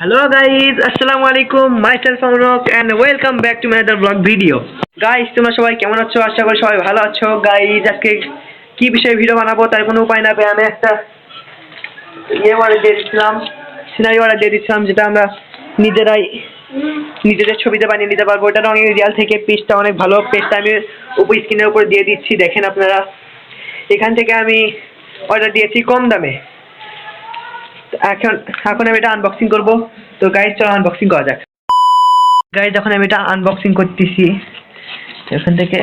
Hello guys আসসালামু আলাইকুম myself welcome back to my blog video guys তোমরা সবাই কেমন আছো? আশা করি সবাই ভালো আছো। গাইজ আজকে কি বিষয়ে ভিডিও বানাবো তার কোনো উপায় না পেয়ে আমি একটা ইয়ে অর্ডার দিয়ে দিচ্ছিলাম সিনারি অর্ডার দিয়ে দিচ্ছিলাম, যেটা আমরা নিজেরাই নিজেদের ছবিতে বানিয়ে নিতে পারব। এটা রঙের রিয়াল থেকে পেজটা অনেক ভালো। পেজটা আমি উপর স্ক্রিনের উপর দিয়ে দিচ্ছি, দেখেন আপনারা। এখান থেকে আমি অর্ডার দিয়েছি কম দামে। এখন এখন আমি এটা আনবক্সিং করব। তো গাইজ চলো আনবক্সিং করা যাক। গাইজ যখন আমি এটা আনবক্সিং করতেছি। এখান থেকে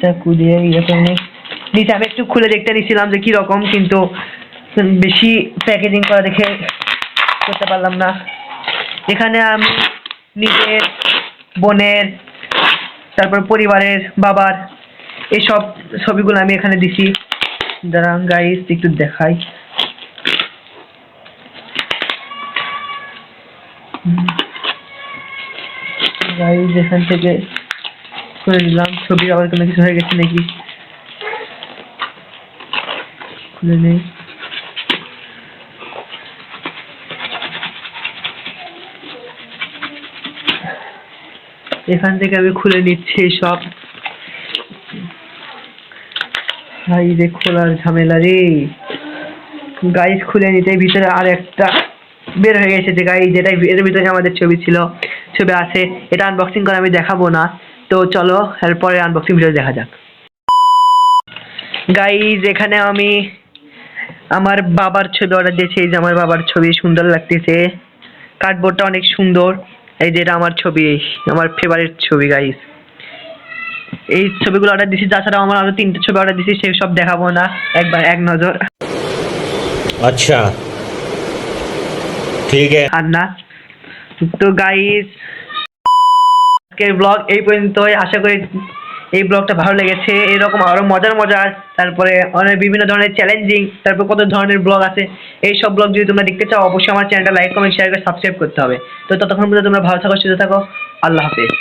চাকু দিয়ে ইয়ে করে নিচে আমি একটু খুলে দেখতে নিছিলাম যে কি রকম কিন্তু বেশি প্যাকেজিং করা দেখে করতে পারলাম না। এখানে আমি নিজের বোনের, তারপর পরিবারের বাবার এইসব ছবিগুলো আমি এখানে দিছি। দাঁড়ান গাইস একটু দেখাই। গাইস এখান থেকে করে দিলাম ছবি আবার কোনো কিছু হয়ে গেছে নাকি? খুলে নেই। এখান থেকে আমি খুলে নিচ্ছি সব। ভাই রে খোলার ঝামেলা রে। গাইজ খুলে নিতে, ভিতরে আর একটা বের হয়ে গেছে যে গাইস যেটা এর ভিতরে আমাদের ছবি ছিল, ছবি আছে, এটা আনবক্সিং করে আমি দেখাবো না। তো চলো, এরপরে আনবক্সিং ভিডিও দেখা যাক। গাইস এখানে আমি আমার বাবার ছবি অর্ডার দিয়েছি, এই যে আমার বাবার ছবি, সুন্দর লাগতেছে। কার্ডবোর্ডটা অনেক সুন্দর। এই যে এটা আমার ছবি আমার ফেভারিট ছবি গাইস এই ছবিগুলো অর্ডার দিছি তাছাড়াও আমার আরও তিনটে ছবি অর্ডার দিছি সেই সব দেখাবো না একবার এক নজর। আচ্ছা। ঠিক আছে। আর না। তো গাইস আজকের ব্লগ এই পর্যন্তই আশা করি এই ব্লগটা ভালো লেগেছে, এরকম আরও মজার মজার তারপরে অনেক বিভিন্ন ধরনের চ্যালেঞ্জিং তারপর কত ধরনের ব্লগ আছে এই সব ব্লগ যদি তোমরা দেখতে চাও, অবশ্যই আমার চ্যানেলটা লাইক কমেন্ট শেয়ার করে সাবস্ক্রাইব করতে হবে। তো ততক্ষণ পর্যন্ত তোমরা ভালো থাকো, সুস্থ থাকো, আল্লাহ হাফেজ।